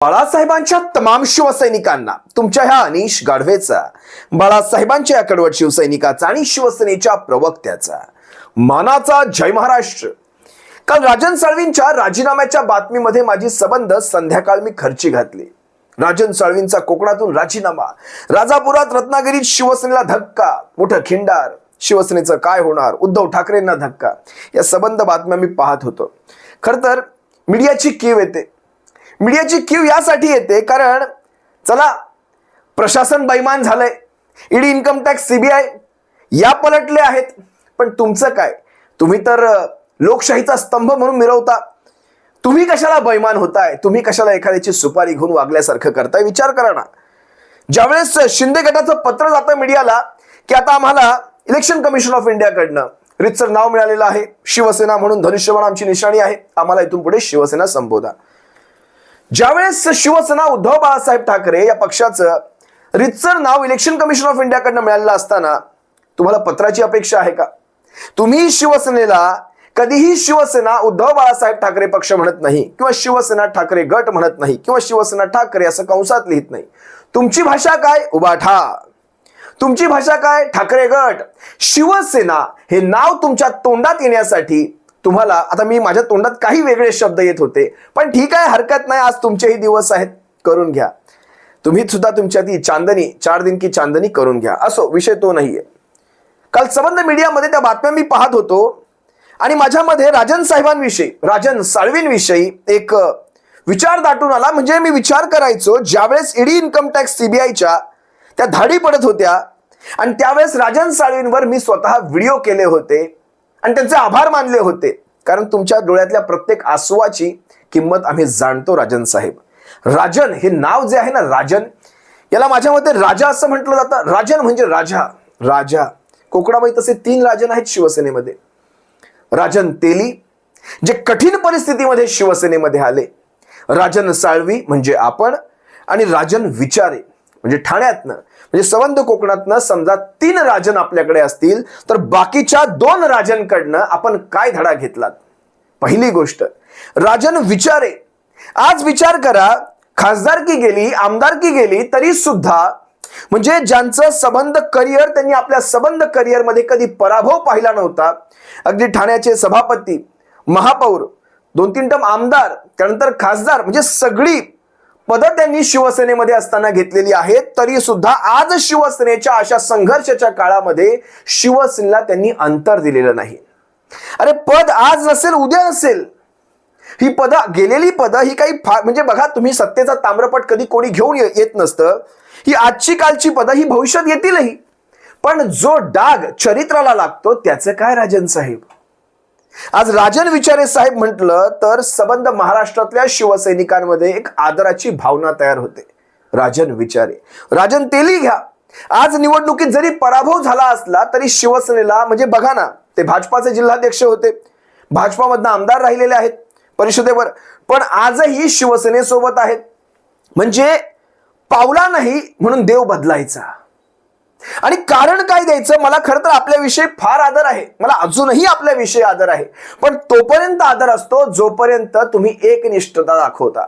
बाळासाहेबांच्या तमाम शिवसैनिकांना तुमच्या ह्या अनिश गाढवेचा बाळासाहेबांच्या या कडवट शिवसैनिकाचा आणि शिवसेनेच्या प्रवक्त्याचा. मानाचा जय महाराष्ट्र. काल राजन साळवींच्या राजीनाम्याच्या बातमीमध्ये माझी संबंध संध्याकाळ मी खर्ची घातली. राजन साळवींचा कोकणातून राजीनामा राजापुरात रत्नागिरीत शिवसेनेला धक्का मोठं खिंडार शिवसेनेचं काय होणार उद्धव ठाकरेंना धक्का या संबंध बातम्या मी पाहत होतो. खर तर मीडियाची कीव येते. मीडियाची क्यू यासाठी येते कारण चला प्रशासन बैमान झालंय. ईडी इन्कम टॅक्स सीबीआय या पलटले आहेत. पण तुमचं काय? तुम्ही तर लोकशाहीचा स्तंभ म्हणून मिरवता. तुम्ही कशाला बैमान होताय? तुम्ही कशाला एखाद्याची सुपारी घेऊन वागल्यासारखं करताय? विचार करा ना. ज्यावेळेस शिंदे गटाचं पत्र जातं मीडियाला की आता आम्हाला इलेक्शन कमिशन ऑफ इंडियाकडनं रितसर नाव मिळालेलं आहे. शिवसेना म्हणून धनुष्यबाण आमची निशाणी आहे. आम्हाला इथून पुढे शिवसेना संबोधा. ज्यावेळेस शिवसेना उद्धव बाळासाहेब ठाकरे या पक्षाचं रितसर नाव इलेक्शन कमिशन ऑफ इंडियाकडनं मिळालेलं असताना तुम्हाला पत्राची अपेक्षा आहे का? तुम्ही शिवसेनेला कधीही शिवसेना उद्धव बाळासाहेब ठाकरे पक्ष म्हणत नाही किंवा शिवसेना ठाकरे गट म्हणत नाही किंवा शिवसेना ठाकरे असं कंसात लिहित नाही. तुमची भाषा काय? उबाठा तुमची भाषा काय? ठाकरे गट. शिवसेना हे नाव तुमच्या तोंडात येण्यासाठी तुम्हाला आता मी माझ्या तोंडात काही वेगळे शब्द येत होते पण ठीक आहे हरकत नाही आज तुमचेही दिवस आहेत करून घ्या. तुम्ही सुद्धा तुमच्या ती चांदणी चार दिन की चांदणी करून घ्या असो विषय तो नाहीये. काल संबंध मीडियामध्ये त्या बातम्या मी पाहत होतो आणि माझ्यामध्ये राजन साहेबांविषयी राजन साळवींविषयी एक विचार दाटून आला म्हणजे मी विचार करायचो ज्यावेळेस ईडी इन्कम टॅक्स सीबीआयच्या त्या धाडी पडत होत्या आणि त्यावेळेस राजन साळवींवर मी स्वतः व्हिडिओ केले होते आणि त्यांचे आभार मानले होते. कारण तुमच्या डोळ्यातल्या प्रत्येक आसुवाची किंमत आम्ही जाणतो राजन साहेब. राजन हे नाव जे आहे ना राजन याला माझ्या मते राजा असं म्हटलं जातं. राजन म्हणजे राजा. राजा. कोकणामध्ये तसे तीन राजन आहेत शिवसेनेमध्ये. राजन तेली जे कठीण परिस्थितीमध्ये शिवसेनेमध्ये आले. राजन साळवी म्हणजे आपण आणि राजन विचारे. म्हणजे ठाण्यातनं म्हणजे संबंध कोकणातनं समजा तीन राजन आपल्याकडे असतील तर बाकीच्या दोन राजनकडनं आपण काय धडा घेतलात? पहिली गोष्ट राजन विचारे. आज विचार करा खासदारकी गेली आमदारकी गेली तरी सुद्धा म्हणजे ज्यांचं संबंध करिअर त्यांनी आपल्या संबंध करिअरमध्ये कधी पराभव पाहिला नव्हता. अगदी ठाण्याचे सभापती महापौर दोन तीन टम आमदार त्यानंतर खासदार म्हणजे सगळी पदं त्यांनी शिवसेनेमध्ये असताना घेतलेली आहेत. तरी सुद्धा आज शिवसेनेच्या अशा संघर्षाच्या काळामध्ये शिवसेनेला त्यांनी अंतर दिलेलं नाही. अरे पद आज नसेल उद्या असेल ही पदं गेलेली पदं ही काही फार म्हणजे बघा तुम्ही सत्तेचा ताम्रपट कधी कोणी घेऊन ये- येत नसतं. ही आजची कालची पदं ही भविष्यात येतीलही. पण जो डाग चरित्राला लागतो त्याचं काय राजन साहेब? आज राजन विचारे साहेब म्हटलं तर संबंध महाराष्ट्रातल्या शिवसैनिकांमध्ये एक आदराची भावना तयार होते. राजन विचारे राजन तेली घ्या. आज निवडणुकीत जरी पराभव झाला असला तरी शिवसेनेला म्हणजे बघा ना ते भाजपाचे जिल्हाध्यक्ष होते. भाजपामधनं आमदार राहिलेले आहेत परिषदेवर पण आजही शिवसेनेसोबत आहेत. म्हणजे पावला नाही म्हणून देव बदलायचा. आणि कारण काय द्यायचं? मला खरं तर आपल्याविषयी फार आदर आहे. मला अजूनही आपल्याविषयी आदर आहे. पण तोपर्यंत आदर असतो जोपर्यंत तुम्ही एकनिष्ठता दाखवता.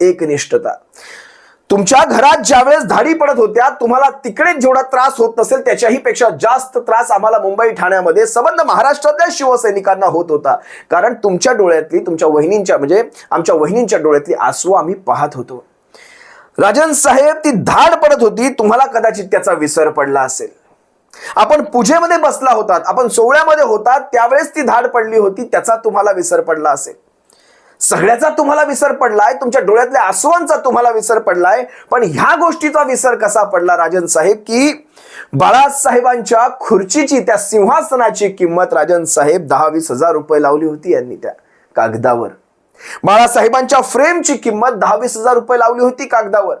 एकनिष्ठता. तुमच्या घरात ज्यावेळेस धाडी पडत होत्या तुम्हाला तिकडे जेवढा त्रास होत नसेल त्याच्याही पेक्षा जास्त त्रास आम्हाला मुंबई ठाण्यामध्ये संबंध महाराष्ट्रातल्या शिवसैनिकांना होत होता. कारण तुमच्या डोळ्यातली तुमच्या वहिनींच्या म्हणजे आमच्या वहिनींच्या डोळ्यातली आसू आम्ही पाहत होतो. राजन साहेब ती धाड पडत होती. तुम्हाला कदाचित त्याचा विसर पडला असेल. आपण पूजेमध्ये बसला होतात. आपण सोहळ्यामध्ये होतात. त्यावेळेस ती धाड पडली होती. त्याचा तुम्हाला विसर पडला असेल. सगळ्याचा तुम्हाला विसर पडलाय. तुमच्या डोळ्यातल्या आसवांचा तुम्हाला विसर पडलाय. पण ह्या गोष्टीचा विसर कसा पडला राजन साहेब की बाळासाहेबांच्या खुर्चीची त्या सिंहासनाची किंमत राजन साहेब दहा वीस हजार रुपये लावली होती यांनी त्या कागदावर. बाळासाहेबांच्या फ्रेमची किंमत दहावीस हजार रुपये लावली होती कागदावर.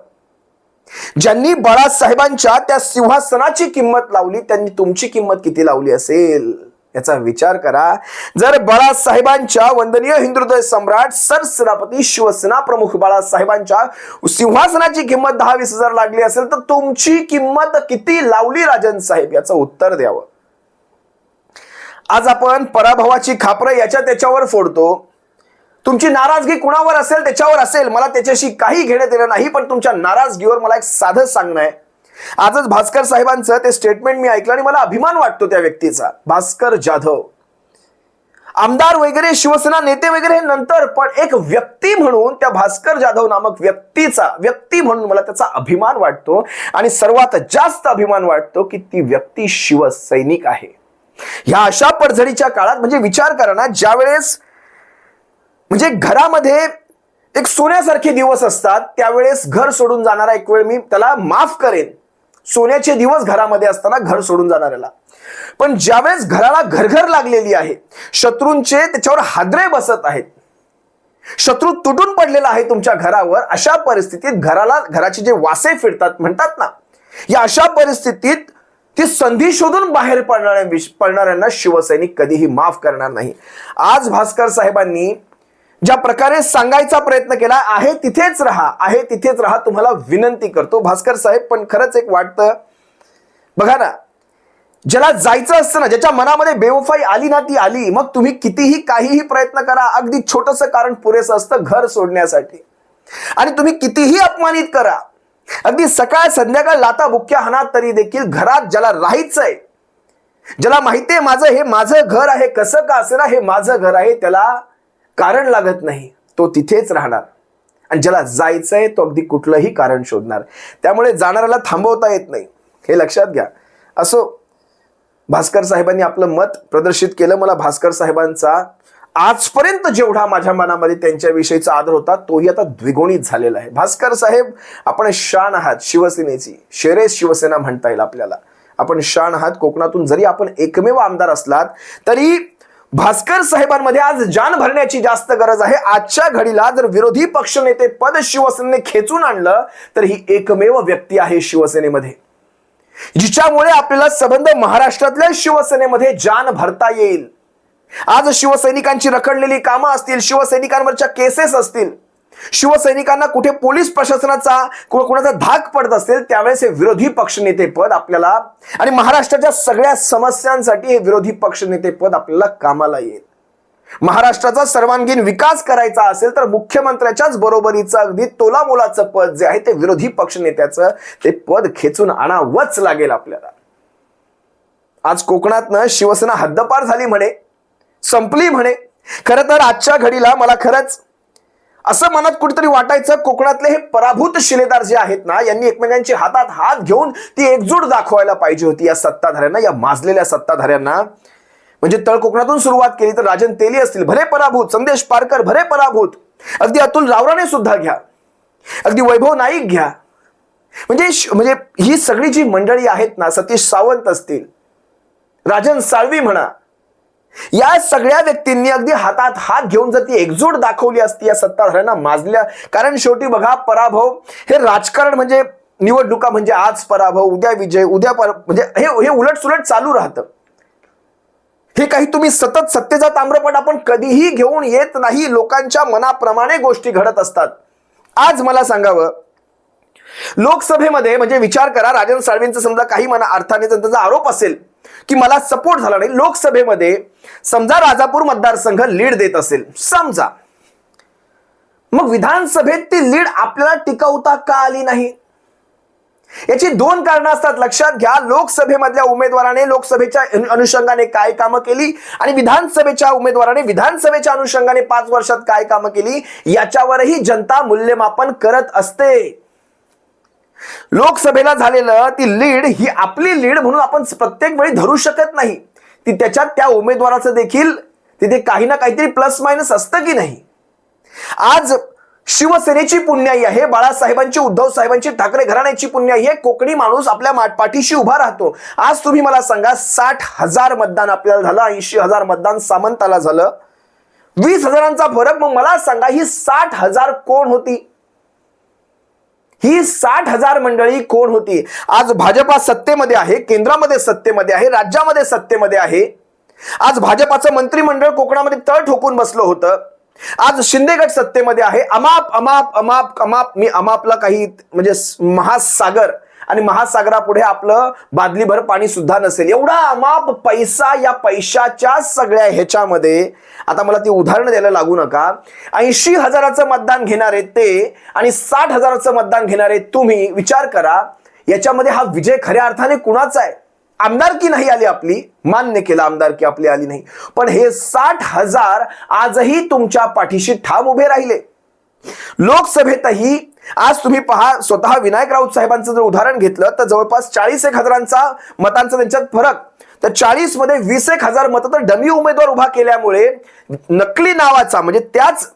ज्यांनी बाळासाहेबांच्या त्या सिंहासनाची किंमत लावली त्यांनी तुमची किंमत किती लावली असेल? याचा विचार करा. जर बाळासाहेबांच्या वंदनीय हिंदुदय सम्राट सरसेनापती शिवसेना प्रमुख बाळासाहेबांच्या सिंहासनाची किंमत दहा वीस हजार लागली असेल तर तुमची किंमत किती लावली राजन साहेब? याचं उत्तर द्यावं. आज आपण पराभवाची खापरं याच्या त्याच्यावर फोडतो. तुमची नाराजगी कुणावर असेल त्याच्यावर असेल मला त्याच्याशी काही घेण्यात येणं नाही पण तुमच्या नाराजगीवर मला एक साधं सांगणं आहे. आजच भास्कर साहेबांचं ते स्टेटमेंट मी ऐकलं आणि मला अभिमान वाटतो त्या व्यक्तीचा. भास्कर जाधव. आमदार वगैरे शिवसेना नेते वगैरे हे नंतर पण एक व्यक्ती म्हणून त्या भास्कर जाधव नामक व्यक्तीचा व्यक्ती म्हणून मला त्याचा अभिमान वाटतो आणि सर्वात जास्त अभिमान वाटतो की ती व्यक्ती शिवसैनिक आहे. ह्या अशा पडझडीच्या काळात म्हणजे विचार करा ना ज्यावेळेस म्हणजे घरामध्ये एक सोन्यासारखे दिवस असतात त्यावेळेस घर सोडून जाणारा एक वेळ मी त्याला माफ करेन. सोन्याचे दिवस घरामध्ये असताना घर सोडून जाणाऱ्याला. पण ज्यावेळेस घराला घरघर लागलेली आहे शत्रूंचे त्याच्यावर हादरे बसत आहेत. शत्रू तुटून पडलेला आहे तुमच्या घरावर अशा परिस्थितीत घराला घराचे जे वासे फिरतात म्हणतात ना या अशा परिस्थितीत ती संधी शोधून बाहेर पडणाऱ्या पडणाऱ्यांना शिवसैनिक कधीही माफ करणार नाही. आज भास्कर साहेबांनी ज्या प्रकारे सांगायचा प्रयत्न केला आहे तिथेच राहा आहे तिथेच राहा तुम्हाला विनंती करतो. भास्कर साहेब पण खरंच एक वाटतं बघा ना ज्याला जायचं असतं ना ज्याच्या मनामध्ये बेवफाई आली ना ती आली. मग तुम्ही कितीही काहीही प्रयत्न करा अगदी छोटस कारण पुरेसं असतं घर सोडण्यासाठी. आणि तुम्ही कितीही अपमानित करा अगदी सकाळ संध्याकाळ लाता बुक्या हाना तरी देखील घरात ज्याला राहायचंय ज्याला माहितीये माझं हे माझं घर आहे कसं का असेना हे माझं घर आहे त्याला कारण लागत नाही तो तिथेच राहणार. आणि ज्याला जायचं आहे तो अगदी कुठलंही कारण शोधणार. त्यामुळे जाणाऱ्याला थांबवता येत नाही. हे लक्षात घ्या. असो भास्कर साहेबांनी आपलं मत प्रदर्शित केलं. मला भास्कर साहेबांचा आजपर्यंत जेवढा माझ्या मनामध्ये त्यांच्याविषयीचा आदर होता तोही आता द्विगुणित झालेला आहे. भास्कर साहेब आपण शान आहात शिवसेनेची. शेरेस शिवसेना म्हणता येईल आपल्याला. आपण शान आहात. कोकणातून जरी आपण एकमेव आमदार असलात तरी भास्कर साहेबांमध्ये आज जान भरण्याची जास्त गरज आहे. आजच्या घडीला जर विरोधी पक्षनेते पद शिवसेनेने खेचून आणलं तर ही एकमेव व्यक्ती आहे शिवसेनेमध्ये. जिच्यामुळे आपल्याला संबंध महाराष्ट्रातल्या शिवसेनेमध्ये जान भरता येईल. आज शिवसैनिकांची रखडलेली कामं असतील शिवसैनिकांवरच्या केसेस असतील शिवसैनिकांना कुठे पोलीस प्रशासनाचा कु- कुणाचा धाक पडत असेल त्यावेळेस हे विरोधी पक्षनेते पद आपल्याला आणि महाराष्ट्राच्या सगळ्या समस्यांसाठी हे विरोधी पक्षनेते पद आपल्याला कामाला येईल. महाराष्ट्राचा सर्वांगीण विकास करायचा असेल तर मुख्यमंत्र्याच्याच बरोबरीचं अगदी तोलामोलाचं पद जे आहे ते विरोधी पक्षनेत्याचं ते पद खेचून आणावंच लागेल आपल्याला. आज कोकणातनं शिवसेना हद्दपार झाली म्हणे संपली म्हणे. खरं तर आजच्या घडीला मला खरंच असं मनात कुठेतरी वाटायचं कोकणातले हे पराभूत शिलेदार जे आहेत ना यांनी एकमेकांचे हातात हात घेऊन ती एकजूट दाखवायला पाहिजे होती या सत्ताधाऱ्यांना या माजलेल्या सत्ताधाऱ्यांना. म्हणजे तळ कोकणातून सुरुवात केली तर राजन तेली असतील भले पराभूत संदेश पारकर भले पराभूत. अगदी अतुल रावराने सुद्धा घ्या. अगदी वैभव नाईक घ्या. म्हणजे श- म्हणजे ही सगळी जी मंडळी आहेत ना सतीश सावंत असतील राजन साळवी म्हणा या सगळ्या व्यक्तींनी अगदी हातात हात घेऊन जर ती एकजूट दाखवली असती या सत्ताधाऱ्यांना माजल्या. कारण शेवटी बघा पराभव हे राजकारण म्हणजे निवडणुका म्हणजे आज पराभव उद्या विजय उद्या पर म्हणजे हे हे उलट सुलट चालू राहतं. हे काही तुम्ही सतत सत्तेचा ताम्रपट आपण कधीही घेऊन येत नाही लोकांच्या मनाप्रमाणे गोष्टी घडत असतात. आज मला सांगावं लोकसभेमध्ये म्हणजे विचार करा राजन साळवींचं समजा काही मना अर्थाने त्यांचा आरोप असेल की मला सपोर्ट झाला नाही. लोकसभेमध्ये समजा राजापूर मतदारसंघ लीड देत असेल. समजा. मग विधानसभेत ती लीड आपल्याला टिकवता का आली नाही? याची दोन कारणं असतात. लक्षात घ्या लोकसभेमधल्या उमेदवाराने लोकसभेच्या अनुषंगाने काय कामं केली आणि विधानसभेच्या उमेदवाराने विधानसभेच्या अनुषंगाने पाच वर्षात काय कामं केली याच्यावरही जनता मूल्यमापन करत असते. लोकसभेला झालेलं ती लीड ही आपली लीड म्हणून आपण प्रत्येक वेळी धरू शकत नाही. ती त्याच्यात त्या उमेदवाराचं देखील तिथे काही ना काहीतरी प्लस मायनस असतं की नाही? आज शिवसेनेची पुण्याई आहे बाळासाहेबांची उद्धव साहेबांची ठाकरे घराण्याची पुण्याई आहे कोकणी माणूस आपल्या पाठीशी उभा राहतो. आज तुम्ही मला सांगा साठ हजार मतदान आपल्याला झालं ऐंशी हजार मतदान सामंताला झालं. वीस हजारांचा फरक मग मला सांगा ही साठ हजार कोण होती? ही साठ हजार मंडळी कोण होती? आज भाजपा सत्तेमध्ये आहे केंद्रामध्ये सत्तेमध्ये आहे राज्यामध्ये सत्तेमध्ये आहे. आज भाजपाचं मंत्रिमंडळ कोकणामध्ये तळ ठोकून बसलं होतं. आज शिंदेगड सत्तेमध्ये आहे. अमाप अमाप अमाप अमाप मी अमापला काही म्हणजे महासागर आणि महासागरापुढे आपलं बादलीभर पाणी सुद्धा नसेल. एवढा अमाप पैसा या पैशाच्या सगळ्या ह्याच्यामध्ये. आता मला ती उदाहरणं द्यायला लागू नका. ऐंशी हजाराचं मतदान घेणारे ते आणि साठ हजाराचं मतदान घेणारे तुम्ही विचार करा. याच्यामध्ये हा विजय खऱ्या अर्थाने कुणाचा आहे? आमदारकी नाही आली आपली? मान्य केलं आमदारकी आपली आली नाही. पण हे साठ हजार आजही तुमच्या पाठीशी ठाम उभे राहिले. लोकसभेतही आज तुम्ही पहा स्वतः विनायक राऊत साहेबांचं जर उदाहरण घेतलं तर जवळपास चाळीस एक हजारांचा मतांचा त्यांच्यात फरक. तर चाळीसमध्ये वीस एक हजार मतं तर डमी उमेदवार उभा केल्यामुळे नकली नावाचा म्हणजे त्याच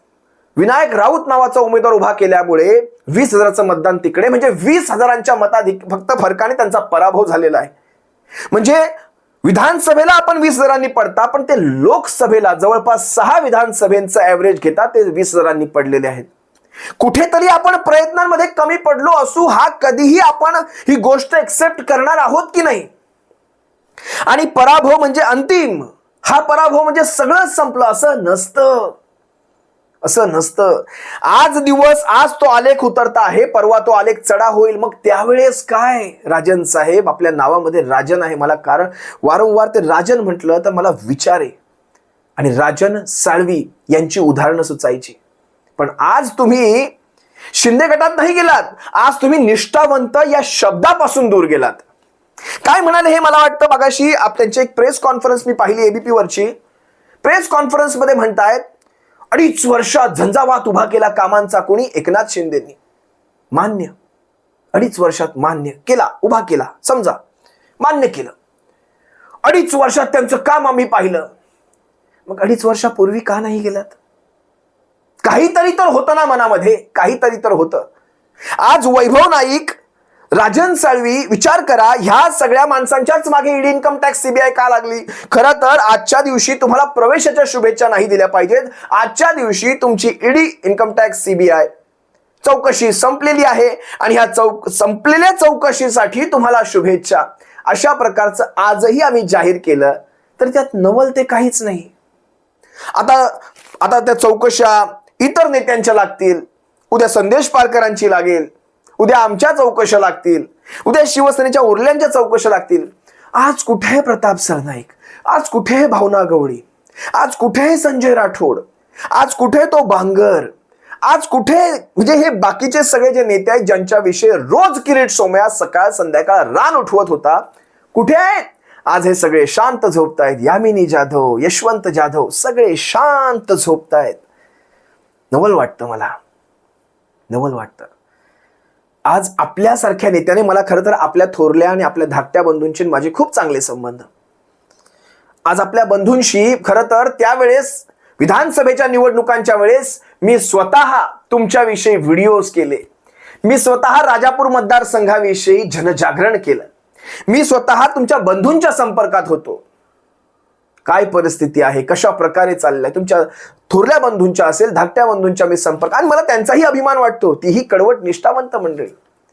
विनायक राऊत नावाचा उमेदवार उभा केल्यामुळे वीस हजाराचं मतदान तिकडे म्हणजे वीस हजारांच्या मताधिक फक्त फरकाने त्यांचा पराभव झालेला आहे. म्हणजे विधानसभेला आपण वीस हजारांनी पडता पण ते लोकसभेला जवळपास सहा विधानसभेचं ऍव्हरेज घेता ते वीस हजारांनी पडलेले आहेत. कुठेतरी आपण प्रयत्नांमध्ये कमी पडलो असू हा कधीही आपण ही गोष्ट एक्सेप्ट करणार आहोत की नाही? आणि पराभव म्हणजे अंतिम. हा पराभव म्हणजे सगळंच संपलं. असं नसतं. असं नसतं. आज दिवस आज तो आलेख उतरता आहे परवा तो आलेख चढा होईल. मग त्यावेळेस काय? राजन साहेब आपल्या नावामध्ये राजन आहे मला कारण वारंवार ते राजन म्हटलं तर मला विचार. आहे आणि राजन साळवी यांची उदाहरणं सुचायची. पण आज तुम्ही शिंदे गटात नाही गेलात. आज तुम्ही निष्ठावंत या शब्दापासून दूर गेलात. काय म्हणाले हे मला वाटतं मगाशी? त्यांची एक प्रेस कॉन्फरन्स मी पाहिली एबीपी वरची. प्रेस कॉन्फरन्समध्ये म्हणतायत अडीच वर्षात झंझावात उभा केला कामांचा कोणी एकनाथ शिंदेनी. मान्य. अडीच वर्षात मान्य केला उभा केला. समजा मान्य केलं. अडीच वर्षात त्यांचं काम आम्ही पाहिलं. मग अडीच वर्षापूर्वी का नाही गेलात? काहीतरी तर होतं ना मनामध्ये काहीतरी तर होतं. आज वैभव नाईक राजन साळवी विचार करा ह्या सगळ्या माणसांच्याच मागे ईडी इन्कम टॅक्स सीबीआय का लागली? खरं तर आजच्या दिवशी तुम्हाला प्रवेशाच्या शुभेच्छा नाही दिल्या पाहिजेत. आजच्या दिवशी तुमची ईडी इन्कम टॅक्स सीबीआय चौकशी संपलेली आहे आणि ह्या चौक संपलेल्या चौकशीसाठी तुम्हाला शुभेच्छा. अशा प्रकारचं आजही आम्ही जाहीर केलं तर त्यात नवल ते काहीच नाही. आता आता त्या चौकशा इतर नेत्यांच्या लागतील. उद्या संदेश पारकरांची लागेल. उद्या आमच्या चौकशा लागतील. उद्या शिवसेनेच्या उरल्यांच्या चौकशा लागतील. आज कुठे आहे प्रताप सरनाईक? आज कुठे आहे भावना गवळी? आज कुठे आहे संजय राठोड? आज कुठे आहे तो बांगर आज कुठे म्हणजे हे बाकीचे सगळे जे नेते आहेत ज्यांच्याविषयी रोज किरीट सोमया सकाळ संध्याकाळ रान उठवत होता कुठे आहेत? आज हे सगळे शांत झोपतायत. यामिनी जाधव यशवंत जाधव सगळे शांत झोपतायत. नवल वाटतं मला. नवल वाटतं. आज आपल्यासारख्या नेत्याने मला खरं तर आपल्या थोरल्या आणि आपल्या धाकट्या बंधूंशी माझे खूप चांगले संबंध. आज आपल्या बंधूंशी खरं तर त्यावेळेस विधानसभेच्या निवडणुकांच्या वेळेस मी स्वतः तुमच्याविषयी व्हिडिओज केले. मी स्वतः राजापूर मतदारसंघाविषयी जनजागरण केलं. मी स्वतः तुमच्या बंधूंच्या संपर्कात होतो. काय परिस्थिती आहे कशा प्रकारे चाललंय तुमच्या थोरल्या बंधूंच्या असेल धाकट्या बंधूंच्या मी संपर्क. आणि मला त्यांचाही अभिमान वाटतो ती ही कडवट निष्ठावंत मंडळी.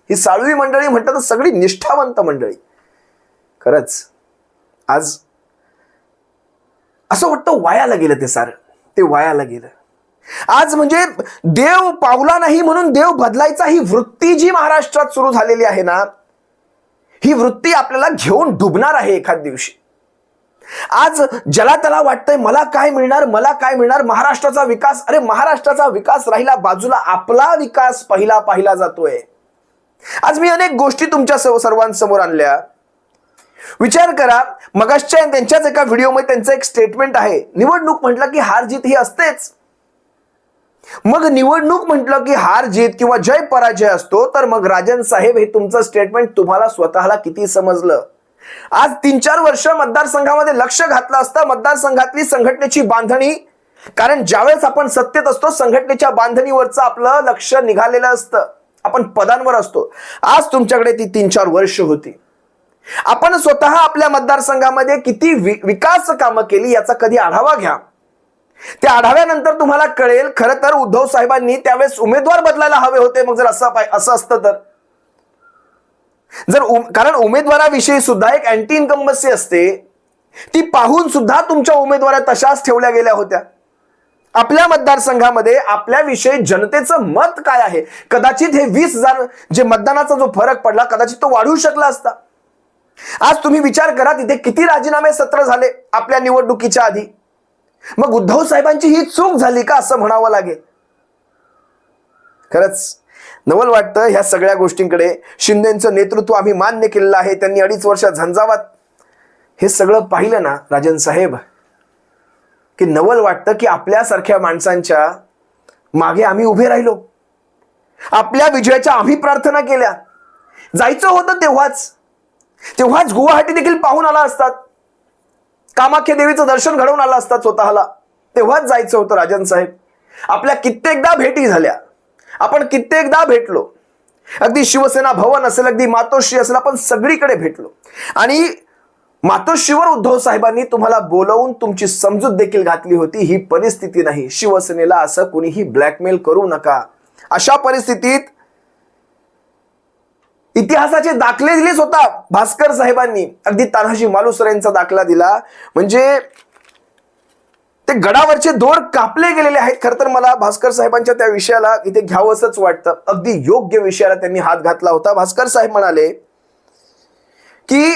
ही साळवी मंडळी म्हटलं तर सगळी निष्ठावंत मंडळी. खरंच आज असं वाटतं वायाला गेलं ते सारं. ते वायाला गेलं. आज म्हणजे देव पावला नाही म्हणून देव बदलायचा ही वृत्ती जी महाराष्ट्रात सुरू झालेली आहे ना ही वृत्ती आपल्याला घेऊन डुबणार आहे एखाद दिवशी. आज ज्याला त्याला वाटतंय मला काय मिळणार मला काय मिळणार? महाराष्ट्राचा विकास अरे महाराष्ट्राचा विकास राहिला बाजूला आपला विकास पहिला पाहिला जातोय. आज मी अनेक गोष्टी तुमच्या सर्व- सर्वांसमोर आणल्या. विचार करा मगाशच्या त्यांच्याच एका व्हिडिओमध्ये त्यांचं एक स्टेटमेंट आहे. निवडणूक म्हटलं की हार जीत ही असतेच. मग निवडणूक म्हटलं की हार जीत किंवा जय पराजय असतो तर मग राजन साहेब हे तुमचं स्टेटमेंट तुम्हाला स्वतःला किती समजलं? आज तीन चार वर्ष मतदारसंघामध्ये लक्ष घातलं असतं. मतदारसंघातली संघटनेची बांधणी. कारण ज्यावेळेस आपण सत्तेत असतो संघटनेच्या बांधणीवरचं आपलं लक्ष निघालेलं असतं. आपण पदांवर असतो. आज तुमच्याकडे ती तीन चार वर्ष होती. आपण स्वतः आपल्या मतदारसंघामध्ये किती वि- विकास कामं केली याचा कधी आढावा घ्या. त्या आढाव्यानंतर तुम्हाला कळेल खरं तर उद्धव साहेबांनी त्यावेळेस उमेदवार बदलायला हवे होते. मग जर असं असं असतं तर. जर उम- कारण उमेदवाराविषयी सुद्धा एक अँटी इन्कम्बसी असते ती पाहून सुद्धा तुमच्या उमेदवारा तशाच ठेवल्या गेल्या होत्या. आपल्या मतदारसंघामध्ये आपल्याविषयी जनतेचं मत काय आहे? कदाचित हे वीस हजार जे मतदानाचा जो फरक पडला कदाचित तो वाढू शकला असता. आज तुम्ही विचार करा तिथे किती राजीनामे सत्र झाले आपल्या निवडणुकीच्या आधी? मग उद्धव साहेबांची ही चूक झाली का असं म्हणावं लागेल? खरंच नवल वाटतं ह्या सगळ्या गोष्टींकडे. शिंदेचं नेतृत्व आम्ही मान्य केलेलं आहे. त्यांनी अडीच वर्ष झंझावात. हे सगळं पाहिलं ना राजन साहेब की नवल वाटतं की आपल्यासारख्या माणसांच्या मागे आम्ही उभे राहिलो. आपल्या विजयाच्या आम्ही प्रार्थना केल्या. जायचं होतं तेव्हाच. तेव्हाच गुवाहाटी देखील पाहून आला असतात. कामाख्या देवीचं दर्शन घडवून आलं असतात स्वतःला. तेव्हाच जायचं होतं राजन साहेब. आपल्या कित्येकदा भेटी झाल्या. आपण कित्येकदा भेटलो. अगदी शिवसेना भवन असेल अगदी मातोश्री असेल आपण सगळीकडे भेटलो. आणि मातोश्रीवर उद्धव साहेबांनी तुम्हाला बोलवून तुमची समजूत देखील घातली होती ही परिस्थिती नाही. शिवसेनेला असं कुणीही ब्लॅकमेल करू नका. अशा परिस्थितीत इतिहासाचे दाखले दिले स्वतः भास्कर साहेबांनी. अगदी तानाजी मालुसरेंचा दाखला दिला. म्हणजे ते गडावरचे दोर कापले गेलेले आहेत. खरं तर मला भास्कर साहेबांच्या त्या विषयाला इथे घ्यावंसच वाटतं. अगदी योग्य विषयाला त्यांनी हात घातला होता. भास्कर साहेब म्हणाले की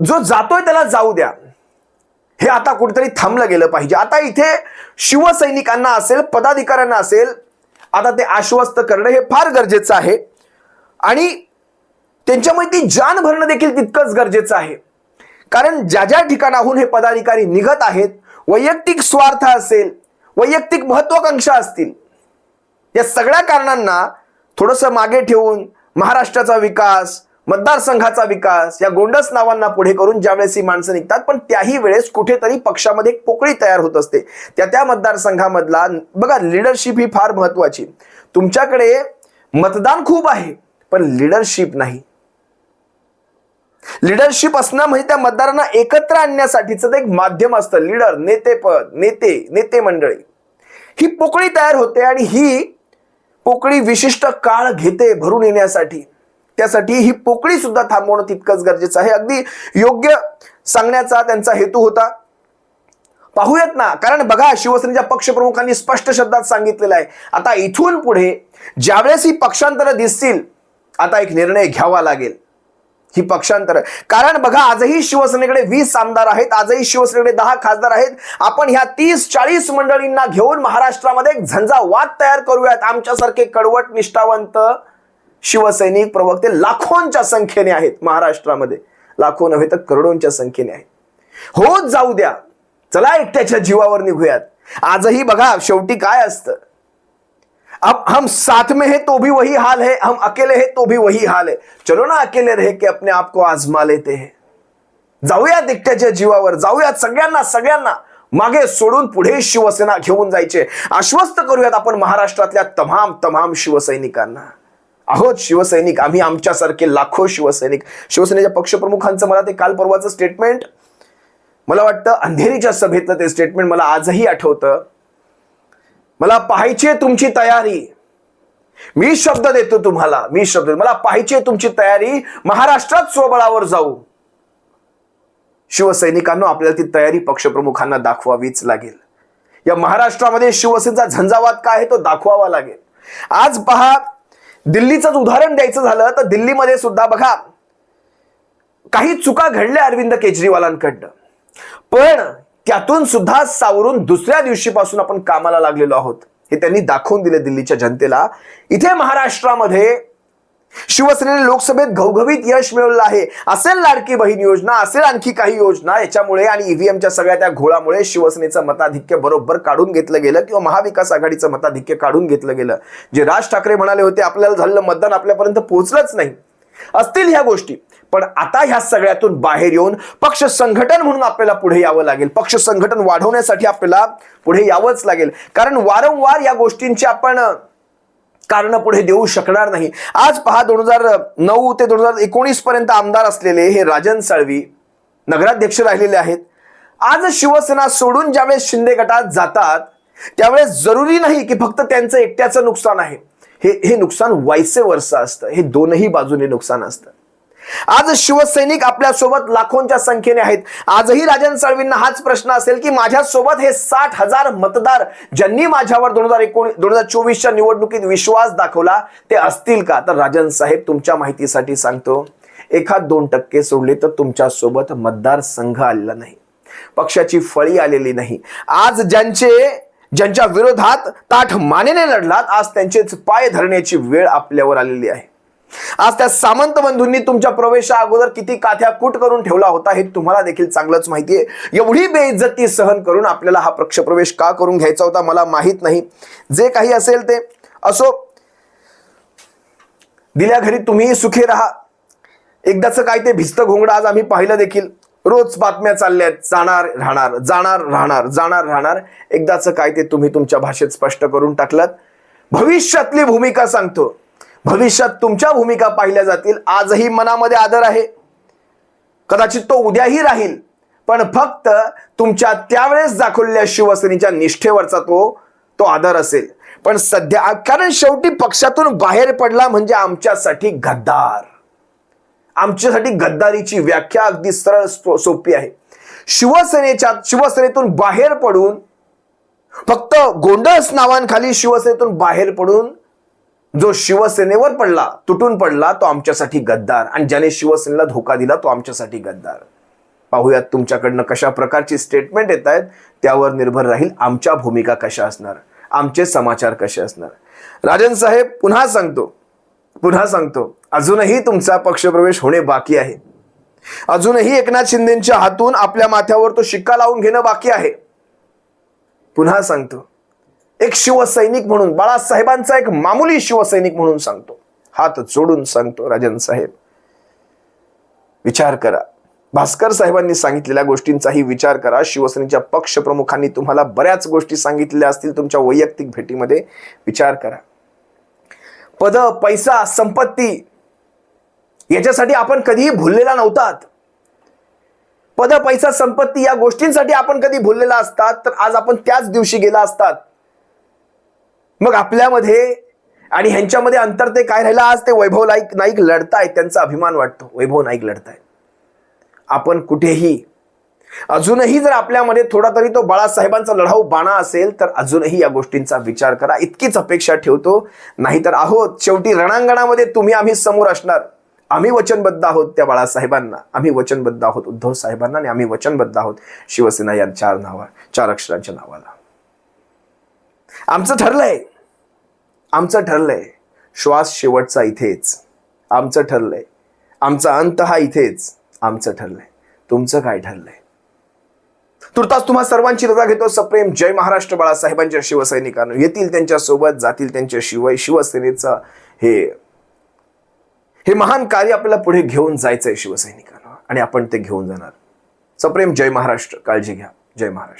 जो जातोय त्याला जाऊ द्या. हे आता कुठेतरी थांबलं गेलं पाहिजे. आता इथे शिवसैनिकांना असेल पदाधिकाऱ्यांना असेल आता ते आश्वस्त करणं हे फार गरजेचं आहे. आणि त्यांच्यामध्ये ती जान भरणं देखील तितकंच गरजेचं आहे. कारण ज्या ज्या ठिकाणाहून हे पदाधिकारी निघत आहेत वैयक्तिक स्वार्थ असेल वैयक्तिक महत्वाकांक्षा असतील या सगळ्या कारणांना थोडंसं मागे ठेवून महाराष्ट्राचा विकास मतदारसंघाचा विकास या गोंडस नावांना पुढे करून ज्यावेळेस ही माणसं निघतात पण त्याही वेळेस कुठेतरी पक्षामध्ये एक पोकळी तयार होत असते. त्या त्या मतदारसंघामधला बघा लिडरशिप ही फार महत्वाची. तुमच्याकडे मतदान खूप आहे पण लिडरशिप नाही. लिडरशिप असणं म्हणजे त्या मतदारांना एकत्र आणण्यासाठीचं ते एक माध्यम असतं. लिडर नेतेपद नेते नेते मंडळी. ही पोकळी तयार होते आणि ही पोकळी विशिष्ट काळ घेते भरून येण्यासाठी. त्यासाठी ही पोकळी सुद्धा थांबवणं तितकंच गरजेचं आहे. अगदी योग्य सांगण्याचा त्यांचा हेतू होता. पाहूयात ना कारण बघा शिवसेनेच्या पक्षप्रमुखांनी स्पष्ट शब्दात सांगितलेलं आहे. आता इथून पुढे ज्यावेळेस ही पक्षांतर दिसतील आता एक निर्णय घ्यावा लागेल. ही पक्षांतर कारण बघा आजही शिवसेनेकडे वीस आमदार आहेत आजही शिवसेनेकडे दहा खासदार आहेत. आपण ह्या तीस चाळीस मंडळींना घेऊन महाराष्ट्रामध्ये एक झंझावात तयार करूयात. आमच्यासारखे कडवट निष्ठावंत शिवसैनिक प्रवक्ते लाखोंच्या संख्येने आहेत महाराष्ट्रामध्ये. लाखो नव्हे तर करोडोंच्या संख्येने आहेत. हो जाऊ द्या. चला एकट्याच्या जीवावर निघूयात. आजही बघा शेवटी काय असतं? अब हम साथ में हैं तो भी वही हाल है हम अकेले हैं तो भी वही हाल है। चलो ना अकेले रह के अपने आप को आजमा लेते हैं। जाऊयात एकट्याच्या जीवावर जाऊयात सगळ्यांना सगळ्यांना। मागे सोडून पुढे शिवसेना घेऊन जायचे। आश्वस्त करूयात आपण महाराष्ट्रातल्या तमाम तमाम शिवसैनिकांना। आहोत शिवसैनिक आम्ही आमच्यासारखे लाखो शिवसैनिक। शिवसेनेच्या पक्षप्रमुखांचं मला ते काल परवाचं स्टेटमेंट मला वाटतं अंधेरीच्या सभेतलं ते स्टेटमेंट मला आजही आठवतं। मला पाहायची तुमची तयारी. मी शब्द देतो तुम्हाला मी शब्द मला पाहायची तुमची तयारी महाराष्ट्रात स्वबळावर जाऊ. शिवसैनिकांना आपल्याला ती तयारी पक्षप्रमुखांना दाखवावीच लागेल. या महाराष्ट्रामध्ये शिवसेनेचा झंझावात काय आहे तो दाखवावा लागेल. आज पहा दिल्लीचंच उदाहरण द्यायचं झालं तर दिल्लीमध्ये सुद्धा बघा काही चुका घडल्या अरविंद केजरीवालांकडनं. पण त्यातून सुद्धा सावरून दुसऱ्या दिवशीपासून आपण कामाला लागलेलो आहोत. हे त्यांनी दाखवून दिले दिल्लीच्या जनतेला. इथे महाराष्ट्रामध्ये शिवसेनेने लोकसभेत घवघवीत यश मिळवलं आहे. असेल लाडकी बहीण योजना असेल आणखी काही योजना याच्यामुळे आणि ईव्हीएमच्या सगळ्या त्या घोळामुळे शिवसेनेचं मताधिक्य बरोबर काढून घेतलं गेलं किंवा महाविकास आघाडीचं मताधिक्य काढून घेतलं गेलं. जे राज ठाकरे म्हणाले होते आपल्याला झालेलं मतदान आपल्यापर्यंत पोहोचलंच नाही. असतील ह्या गोष्टी. पण आता ह्या सगळ्यातून बाहेर येऊन पक्ष संघटन म्हणून आपल्याला पुढे यावं लागेल. पक्ष संघटन वाढवण्यासाठी आपल्याला पुढे यावंच लागेल. कारण वारंवार या गोष्टींची आपण कारण पुढे देऊ शकणार नाही. आज पहा दोन हजार नऊ ते दोन हजार एकोणीस पर्यंत आमदार असलेले हे राजन साळवी नगराध्यक्ष राहिलेले आहेत. आज शिवसेना सोडून ज्यावेळेस शिंदे गटात जातात त्यावेळेस जरुरी नाही की फक्त त्यांचं एकट्याचं नुकसान आहे. हे हे नुकसान वायसे वर्ष असतं. हे दोनही बाजूने नुकसान असतं. आज शिवसैनिक आपल्यासोबत लाखोंच्या संख्येने आहेत. आजही राजन साळवींना हाच प्रश्न असेल की माझ्यासोबत हे साठ हजार मतदार ज्यांनी माझ्यावर दोन हजार एकोणीस दोन हजार चोवीसच्या निवडणुकीत विश्वास दाखवला ते असतील का? तर राजन साहेब तुमच्या माहितीसाठी सांगतो एखाद दोन टक्के सोडले तर तुमच्यासोबत मतदार संघ आलेला नाही. पक्षाची फळी आलेली नाही. आज ज्यांचे ज्यांच्या विरोधात ताठ मानेने लढलात आज त्यांचेच पाय धरण्याची वेळ आपल्यावर आलेली आहे. आज त्या सामंत बंधूंनी तुमच्या प्रवेशा अगोदर किती काथ्या कूट करून ठेवला होता हे तुम्हाला देखील चांगलंच माहितीये. एवढी बेइज्जती सहन करून आपल्याला हा पक्षप्रवेश का करून घ्यायचा होता मला माहीत नाही. जे काही असेल ते असो. दिल्या घरी तुम्ही सुखी राहा. एकदाच काय ते भिस्त घोंगडं आज आम्ही पाहिलं देखील. रोज बातम्या चालल्या आहेत जाणार राहणार जाणार राहणार जाणार राहणार. एकदाच काय ते तुम्ही तुमच्या भाषेत स्पष्ट करून टाकलात. भविष्यातली भूमिका सांगतो. भविष्यात तुमच्या भूमिका पाहिल्या जातील. आजही मनामध्ये आदर आहे. कदाचित तो उद्याही राहील. पण फक्त तुमच्या त्यावेळेस दाखवलेल्या शिवसेनेच्या निष्ठेवरचा तो तो आदर असेल. पण सध्या कारण शेवटी पक्षातून बाहेर पडला म्हणजे आमच्यासाठी गद्दार. आमच्यासाठी गद्दारीची व्याख्या अगदी सरळ सो- सोपी आहे. शिवसेनेच्या शिवसेनेतून बाहेर पडून फक्त गोंडस नावांखाली शिवसेनेतून बाहेर पडून जो शिवसेनेवर पडला तुटून पडला तो आमच्यासाठी गद्दार. आणि ज्याने शिवसेनेला धोका दिला तो आमच्यासाठी गद्दार. पाहूयात तुमच्याकडनं कशा प्रकारची स्टेटमेंट येत आहेत त्यावर निर्भर राहील आमच्या भूमिका कशा असणार आमचे समाचार कसे असणार. राजन साहेब पुन्हा सांगतो पुन्हा सांगतो. अजूनही तुमचा पक्षप्रवेश होणे बाकी आहे. अजूनही एकनाथ शिंदेच्या हातून आपल्या माथ्यावर तो शिक्का लावून घेणं बाकी आहे. पुन्हा सांगतो. एक शिवसैनिक म्हणून बाळासाहेबांचा एक मामुली शिवसैनिक म्हणून सांगतो. हात जोडून सांगतो राजन साहेब. विचार करा. भास्कर साहेबांनी सांगितलेल्या गोष्टींचाही विचार करा. शिवसेनेच्या पक्षप्रमुखांनी तुम्हाला बऱ्याच गोष्टी सांगितलेल्या असतील तुमच्या वैयक्तिक भेटीमध्ये. विचार करा. पद पैसा संपत्ती याच्यासाठी आपण कधीही भुललेला नव्हतात. पद पैसा संपत्ती या गोष्टींसाठी आपण कधी भुललेला असतात तर आज आपण त्याच दिवशी गेला असतात. मग आपल्यामध्ये आणि ह्यांच्यामध्ये अंतर ते काय राहिलं? आज ते वैभव नाईक नाईक लढतायत त्यांचा अभिमान वाटतो. वैभव नाईक लढतायत. आपण कुठेही अजूनही जर आपल्यामध्ये थोडा तरी तो बाळासाहेबांचा लढाऊ बाणा असेल तर अजूनही या गोष्टींचा विचार करा. इतकीच अपेक्षा ठेवतो. नाहीतर आहोत. शेवटी रणांगणामध्ये तुम्ही आम्ही समोर असणार. आम्ही वचनबद्ध आहोत त्या बाळासाहेबांना. आम्ही वचनबद्ध आहोत उद्धव साहेबांना आणि आम्ही वचनबद्ध आहोत शिवसेना या चार नावा चार अक्षरांच्या नावाला. आमचं ठरलंय. आमचं ठरलंय. श्वास शेवटचा इथेच. आमचं ठरलंय. आमचा अंत हा इथेच. आमचं ठरलंय. तुमचं काय ठरलंय? तुर्तास तुम्हा सर्वांची रजा घेतो. सप्रेम जय महाराष्ट्र बाळासाहेबांच्या शिवसैनिकांनो. येतील त्यांच्यासोबत जातील त्यांच्या शिवाय शिवसेनेचं हे हे महान कार्य आपल्याला पुढे घेऊन जायचंय शिवसैनिकांना. आणि आपण ते घेऊन जाणार. सप्रेम जय महाराष्ट्र. काळजी घ्या. जय महाराष्ट्र.